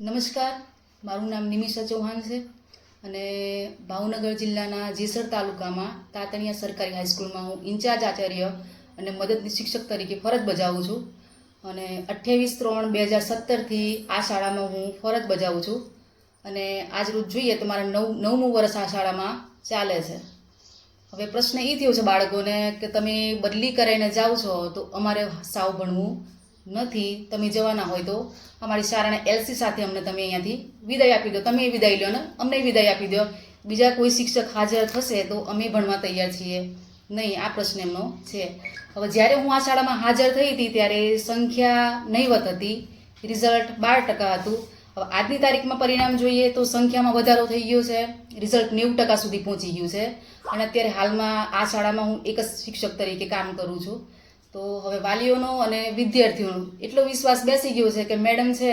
નમસ્કાર. મારું નામ નિમિષા ચૌહાણ છે અને ભાવનગર જિલ્લાના જેસર તાલુકામાં તાતણિયા સરકારી હાઈસ્કૂલમાં હું ઇન્ચાર્જ આચાર્ય અને મદદની શિક્ષક તરીકે ફરજ બજાવું છું અને અઠ્યાવીસ ત્રણ બે હજાર સત્તરથી આ શાળામાં હું ફરજ બજાવું છું અને આજ રોજ જોઈએ તો મારા નવ નવમું વર્ષ આ શાળામાં ચાલે છે. હવે પ્રશ્ન એ થયો છે બાળકોને કે તમે બદલી કરાવીને જાઓ છો તો અમારે સાવ ભણવું નથી, તમે જવાના હોય તો અમારી શાળાના એલસી સાથે અમને તમે અહીંયાથી વિદાય આપી દો. તમે વિદાય લો ને, અમને વિદાય આપી દો. બીજા કોઈ શિક્ષક હાજર થશે તો અમે ભણવા તૈયાર છીએ. નહીં, આ પ્રશ્ન એમનો છે. હવે જ્યારે હું આ શાળામાં હાજર થઈ હતી ત્યારે સંખ્યા નહીવત હતી. રિઝલ્ટ બાર ટકા હતું. હવે આજની તારીખમાં પરિણામ જોઈએ તો સંખ્યામાં વધારો થઈ ગયો છે. રિઝલ્ટ નેવું ટકા સુધી પહોંચી ગયું છે. અને અત્યારે હાલમાં આ શાળામાં હું એક જ શિક્ષક તરીકે કામ કરું છું. તો હવે વાલીઓનો અને વિદ્યાર્થીઓનો એટલો વિશ્વાસ બેસી ગયો છે કે મેડમ છે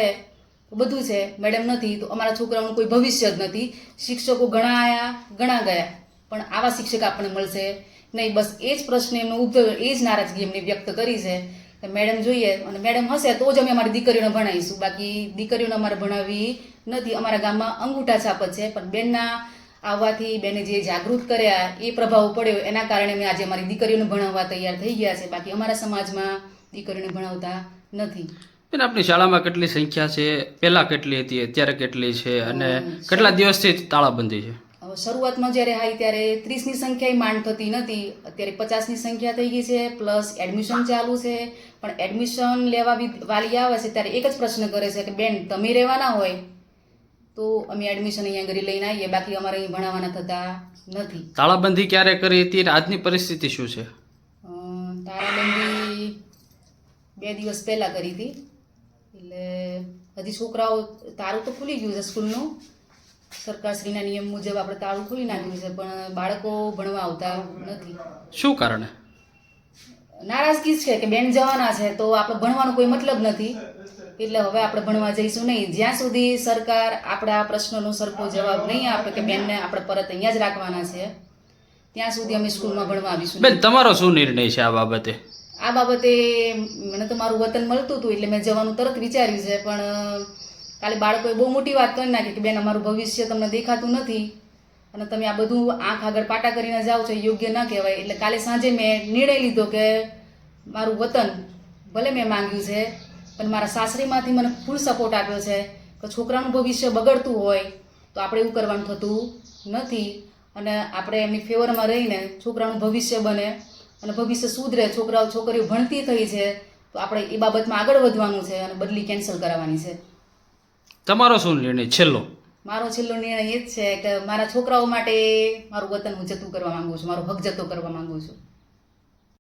બધું છે, મેડમ નથી, તો અમારા છોકરાઓનું કોઈ ભવિષ્ય જ નથી. શિક્ષકો ઘણા આવ્યા ઘણા ગયા, પણ આવા શિક્ષક આપણને મળશે નહીં. બસ એ જ પ્રશ્ન એમનો ઉદ્ભવ, એ જ નારાજગી એમને વ્યક્ત કરી છે કે મેડમ જોઈએ અને મેડમ હશે તો જ અમે અમારી દીકરીઓને ભણાવીશું. બાકી દીકરીઓને અમારે ભણાવવી નથી. અમારા ગામમાં અંગૂઠા છાપ જ છે, પણ બેનના આવવાથી બેને જે જાગૃત કર્યા એ પ્રભાવ પડ્યો. એના કારણે અમે આજે અમારી દીકરીઓને ભણાવવા તૈયાર થઈ ગયા છે. બાકી અમારા સમાજમાં દીકરીઓને ભણાવતા નથી. બેન આપની શાળામાં કેટલી સંખ્યા છે? પહેલા કેટલી હતી? અત્યારે કેટલી છે? અને કેટલા દિવસથી તાળાબંધી છે? હવે શરૂઆતમાં જ્યારે આવી ત્યારે ત્રીસની સંખ્યા માંડ થતી નથી. અત્યારે પચાસની સંખ્યા થઈ ગઈ છે પ્લસ એડમિશન ચાલુ છે. પણ એડમિશન લેવા વાલી આવે છે ત્યારે એક જ પ્રશ્ન કરે છે કે બેન તમે રહેવાના હોય તો અમે એડમિશન અહીંયા ઘરે લઈને આવીએ. બાકી અમારે અહીં ભણાવવાના થતા નથી. તાળાબંધી ક્યારે કરી હતી? અને આજની પરિસ્થિતિ શું છે? તાળાબંધી બે દિવસ પહેલાં કરી હતી. એટલે હજી છોકરાઓ તારું તો ખુલી ગયું છે સ્કૂલનું. સરકારશ્રીના નિયમ મુજબ આપણે તાળું ખોલી નાખ્યું છે પણ બાળકો ભણવા આવતા નથી. શું કારણે? નારાજગી છે કે બેન જવાના છે તો આપણે ભણવાનો કોઈ મતલબ નથી. એટલે હવે આપણે ભણવા જઈશું નહીં. જ્યાં સુધી સરકાર આપણા પ્રશ્નનો સરખો જવાબ નહીં આપે કે બેનને આપણે પરત અહીંયા જ રાખવાના છે ત્યાં સુધી અમે સ્કૂલમાં ભણવા આવીશું બેન તમારો શું નિર્ણય છે આ બાબતે? આ બાબતે મને તો મારું વતન મળતું હતું એટલે મેં જવાનું તરત વિચાર્યું છે પણ કાલે બાળકોએ બહુ મોટી વાત કરી નાખી કે બેન અમારું ભવિષ્ય તમને દેખાતું નથી અને તમે આ બધું આંખ આગળ પાટા કરીને જાઓ છો યોગ્ય ન કહેવાય. એટલે કાલે સાંજે મેં નિર્ણય લીધો કે મારું વતન ભલે મેં માંગ્યું છે પણ મારા સાસરીમાંથી મને ફૂલ સપોર્ટ આપ્યો છે કે છોકરાનું ભવિષ્ય બગડતું હોય તો આપણે એવું કરવાનું થતું નથી. અને આપણે એમની ફેવરમાં રહીને છોકરાનું ભવિષ્ય બને અને ભવિષ્ય સુધરે છોકરાઓ છોકરીઓ ભણતી થઈ છે તો આપણે એ બાબતમાં આગળ વધવાનું છે અને બદલી કેન્સલ કરાવવાની છે. તમારો શું નિર્ણય? છેલ્લો? મારો છેલ્લો નિર્ણય એ જ છે કે મારા છોકરાઓ માટે મારું વતન હું જતું કરવા માંગુ છું મારો હક જતો કરવા માગું છું.